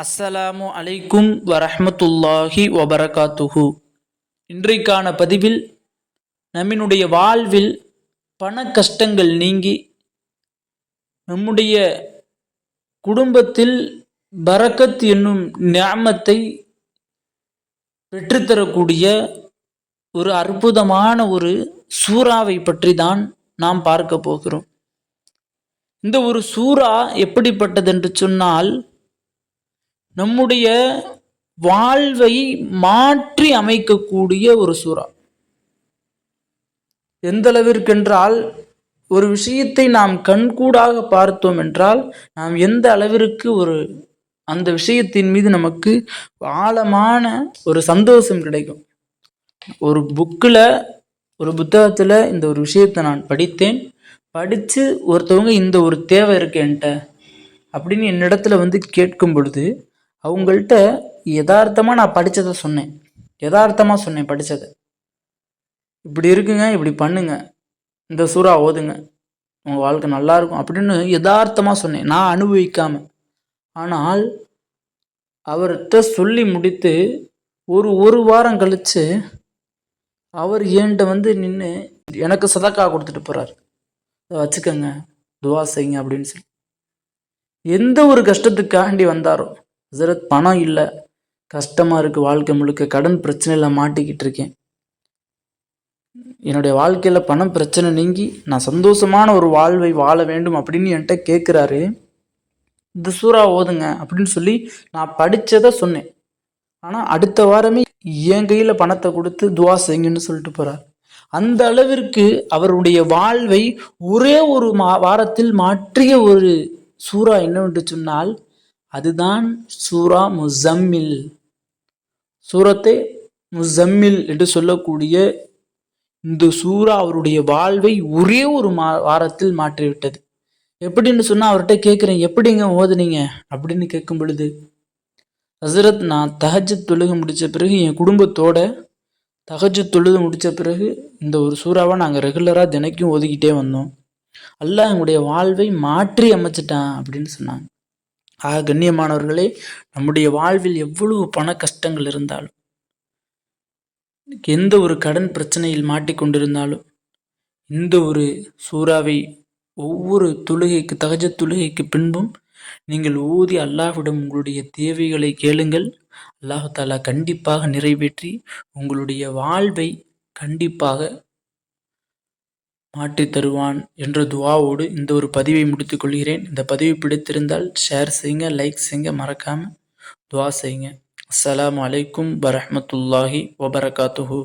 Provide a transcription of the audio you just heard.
அஸ்ஸலாமு அலைக்கும் வரஹமத்துல்லாஹி வபரகாத்துஹு. இன்றைக்கான பதிவில் நம்மினுடைய வாழ்வில் பண கஷ்டங்கள் நீங்கி நம்முடைய குடும்பத்தில் பரக்கத் என்னும் ஞாமத்தை பெற்றுத்தரக்கூடிய ஒரு அற்புதமான ஒரு சூறாவை பற்றி தான் நாம் பார்க்க போகிறோம். இந்த ஒரு சூறா எப்படிப்பட்டது என்று சொன்னால் நம்முடைய வாழ்வை மாற்றி அமைக்கக்கூடிய ஒரு சூறா. எந்த அளவிற்கென்றால் ஒரு விஷயத்தை நாம் கண்கூடாக பார்த்தோம் என்றால் நாம் எந்த அளவிற்கு ஒரு அந்த விஷயத்தின் மீது நமக்கு ஆழமான ஒரு சந்தோஷம் கிடைக்கும். ஒரு புக்கில் ஒரு புத்தகத்தில் இந்த ஒரு விஷயத்தை நான் படித்தேன். படித்து ஒருத்தவங்க இந்த ஒரு தேவை இருக்கு என்கிட்ட அப்படின்னு என்னிடத்துல வந்து கேட்கும் பொழுது அவங்கள்ட்ட யதார்த்தமாக நான் படித்ததை சொன்னேன். யதார்த்தமாக சொன்னேன் படித்ததை இப்படி இருக்குங்க இப்படி பண்ணுங்க. இந்த சூறா ஓதுங்க. உங்கள் வாழ்க்கை நல்லாயிருக்கும் அப்படின்னு யதார்த்தமாக சொன்னேன். நான் அனுபவிக்காம. ஆனால் அவர்கிட்ட சொல்லி முடித்து ஒரு ஒரு வாரம் கழித்து அவர் என்கிட்ட வந்து நின்று எனக்கு சதக்கா கொடுத்துட்டு போகிறார் வச்சுக்கோங்க. துவா செய்யுங்க அப்படின்னு சொல்லி. எந்த ஒரு கஷ்டத்துக்காண்டி வந்தாரோ ஹசரத் பணம் இல்லை. கஷ்டமாக இருக்குது வாழ்க்கை முழுக்க. கடன் பிரச்சனையில் மாட்டிக்கிட்டு இருக்கேன். என்னுடைய வாழ்க்கையில் பணம் பிரச்சனை நீங்கி நான் சந்தோஷமான ஒரு வாழ்வை வாழ வேண்டும் அப்படின்னு என்கிட்ட கேட்குறாரு இந்த சூறா ஓதுங்க அப்படின்னு சொல்லி நான் படித்ததை சொன்னேன். ஆனால் அடுத்த வாரமே என் கையில் பணத்தை கொடுத்து துவா செய்யுங்கன்னு சொல்லிட்டு போகிறார் அந்த அளவிற்கு அவருடைய வாழ்வை ஒரே ஒரு மா வாரத்தில் மாற்றிய ஒரு சூறா என்னவென்று சொன்னால் அதுதான் சூரா முசம்மில் சூரத்தை முசம்மில் என்று சொல்லக்கூடிய இந்த சூரா அவருடைய வாழ்வை ஒரே ஒரு மா வாரத்தில் மாற்றிவிட்டது. எப்படின்னு சொன்னால் அவர்கிட்ட கேட்குறேன் எப்படிங்க ஓதுனீங்க? அப்படின்னு கேட்கும் பொழுது ஹசரத் நான் தகஜ தொழுக முடித்த பிறகு என் குடும்பத்தோட தகஜ தொழுது முடித்த பிறகு இந்த ஒரு சூறாவை நாங்கள் ரெகுலராக தினைக்கும் ஒதுக்கிட்டே வந்தோம். அல்லாஹ் எங்களுடைய வாழ்வை மாற்றி அமைச்சிட்டான் அப்படின்னு சொன்னாங்க. ஆக கண்ணியமானவர்களே நம்முடைய வாழ்வில் எவ்வளவு பண கஷ்டங்கள் இருந்தாலும் எந்த ஒரு கடன் பிரச்சனையில் மாட்டிக்கொண்டிருந்தாலும் இந்த ஒரு சூறாவை ஒவ்வொரு தொழுகைக்கு தகஜ தொழுகைக்கு பின்பும் நீங்கள் ஊதி அல்லாஹ்விடம் உங்களுடைய தேவைகளை கேளுங்கள். அல்லாஹாலா கண்டிப்பாக நிறைவேற்றி உங்களுடைய வாழ்வை கண்டிப்பாக மாற்றித் தருவான் என்ற துவாவோடு இந்த ஒரு பதிவை முடித்துக் கொள்கிறேன். இந்த பதிவு பிடித்திருந்தால் ஷேர் செய்யுங்க லைக் செய்யுங்க மறக்காமல் துவா செய்யுங்க. அஸ்லாம் அலைக்கும் வரமத்துல்லாஹி வபரகாத்துஹூ.